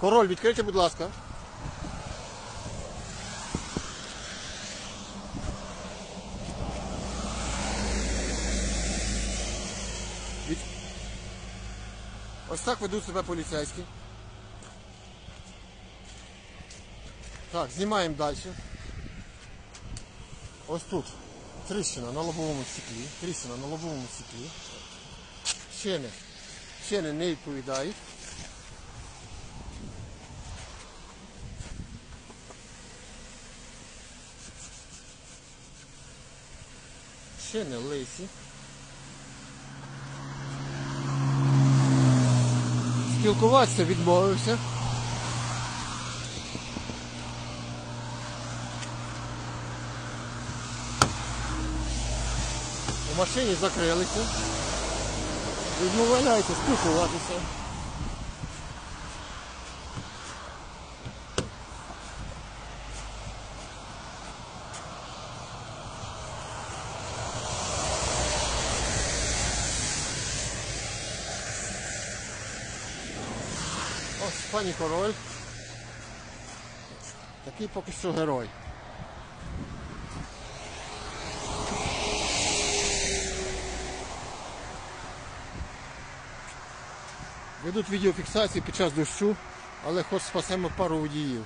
Король, відкрийте, будь ласка. Ось так ведуть себе поліцейські. Так, знімаємо далі. Ось тут тріщина на лобовому стеклі. Тріщина на лобовому стеклі. Шини. Шини не відповідають. Шини лисі. Спілкуватися відмовився. У машині закрилися. Відмовляється спілкуватися. Ось пані король. Такий поки що герой. Ведуть відеофіксації під час дощу, але хоч спасемо пару водіїв.